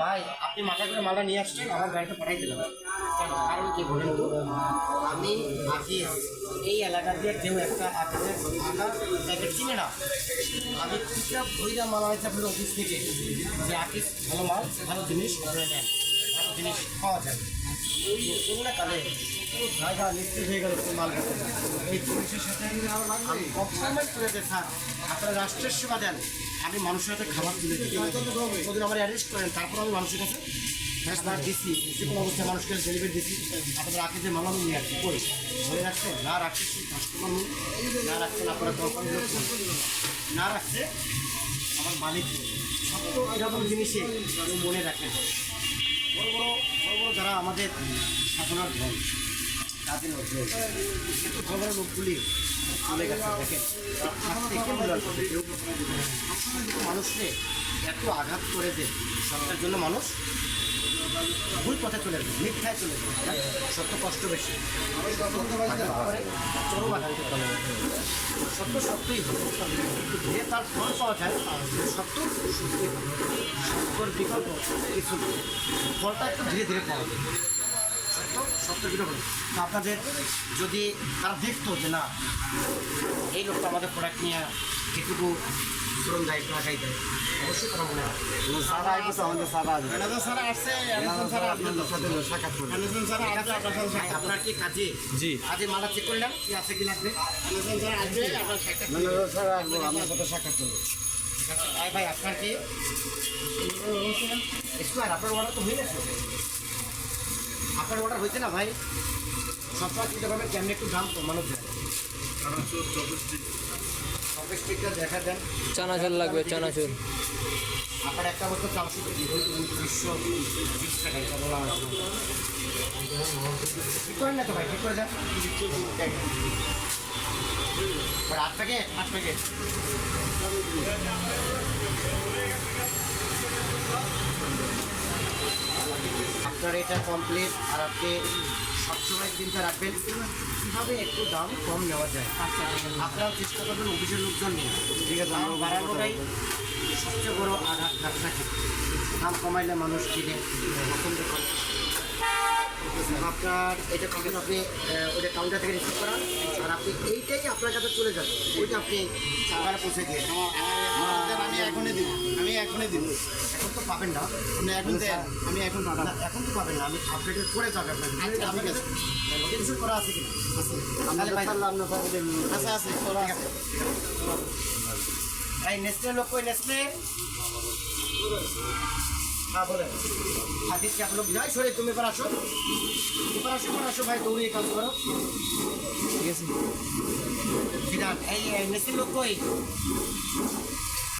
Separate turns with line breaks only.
ভাই, আপনি মাথা করে মালটা নিয়ে আসছেন, আমার গাড়িটা পাঠাই দিলাম। কারণ কি বলেন তো, আমি আকিস এই এলাকা দিয়ে কেউ একটা আকিসের আটা প্যাকেট কিনে না। আমি খুচরা ভইরা মাল হয়েছে আপনার অফিস থেকে যে আকিস ভালো মাল, ভালো জিনিস আপনারা নেন জিনিস পাওয়া যায়। এগুলো কালে জায়গা নিশ্চিত হয়ে গেল মাল এই পুলিশের সাথে আমি কখনোই করে দেয় স্যার। আপনারা রাষ্ট্রের সেবা দেন। আমি মানুষের হাতে খাবার তুলে দিই। ওদের আমার অ্যারেস্ট করেন তারপর আমি মানুষের কাছে খাবার দিচ্ছি যে কোনো অবস্থায় মানুষকে ডেলিভারি দিচ্ছি আপনাদের আগে যে মামলা নিয়ে আসছি কই? ধরে রাখছে না রাখছে কাস্টমার না রাখছেন আপনারা কোম্পানি না রাখছে আমার মালিক সত্য এরকম জিনিসে মনে রাখেন যারা আমাদের সাধনার ধন, তাদের মধ্যে কিন্তু বড় লোকগুলি চলে গেছে দেখেন হাত থেকে মূল্যায়ন করবে কেউ কিন্তু মানুষকে এত আঘাত করে যে, সবটার জন্য মানুষ ভুল পথে চলে আসবে মিথ্যায় চলে যাবে সত্য কষ্ট বেশি। যাবে সত্য সত্যই হবে। যে তার ফল পাওয়া যায় সত্য সত্যই হবে। সত্যর বিকল্প কিছু ফলটা একটু ধীরে ধীরে পাওয়া যায়। সত্য সত্য বিকল্প নেই। তো আপনাদের যদি তারা দেখতো যে না এই লোকটা আমাদের প্রোডাক্ট নিয়ে এটুকু শ্রম দেয় অবশ্যই তারা মনে হয়
সারা আমাদের সারা আসবে।
আসছে
আপনাদের সাথে সাক্ষাৎ করবে।
স্যার আসবে আপনার সাথে। আপনার কি কাজে?
জি।
কাজে মালা চেক করে কি আছে কি লাগবে? আসবে আপনার সাক্ষাৎ
সাথে সাক্ষাৎ করবে।
ভাই আপনার কি? আপনার অর্ডার তো হয়ে গেছে। আপনার অর্ডার হয়েছে না ভাই? সবসময় চিন্তা করবেন কেমনি একটু দাম কমানো যায়? চব্বিশ টিকটা দেখা দেন।
চানাচুর লাগবে চানাচুর।
আপনার একটা বছর চারশো কেজি উনিশশো বিশ টাকা এটা বলা হয়েছে। ঠিক করেন না তো ভাই ঠিক করে দেন। আর আট প্যাকেট আট প্যাকেট। আপনার এটা কমপ্লিট আর আপনি সবসময় চিন্তা রাখবেন কীভাবে একটু দাম কম নেওয়া যায়। আপনারাও চেষ্টা করবেন অফিসের লোকজন নিয়ে। ঠিক আছে দাম বাড়ানোটাই সবচেয়ে বড় আঘাত ব্যবসাকে দাম কমাইলে মানুষ কিনে পছন্দ করে। আপনার এটা কখন আপনি ওইটা কাউন্টার থেকে রিসিভ করান। আর আপনি এইটাই আপনার কাছে চলে যান ওইটা আপনি চাকারে পৌঁছে দিয়ে।
আমি এখনই আমি এখনই দিব।
এখন তো পাবেন না।
আপনি এখন দেন। আমি এখন পাঠাবো
না, এখন তো পাবেন না। আমি আপডেটের পরে যাবে আপনার
ঠিক আছে।
কিছু করা আছে কিনা? আছে। আচ্ছা আছে ঠিক আছে। এই নেসলে লোক কই নেসলে? হ্যাঁ বলেন। হাতির কি আপনার যাই সরে তুমি এবার আসো। এবার আসো এবার আসো ভাই দৌড়িয়ে কাজ করো।
ঠিক আছে।
এই নেসলে লোক কই?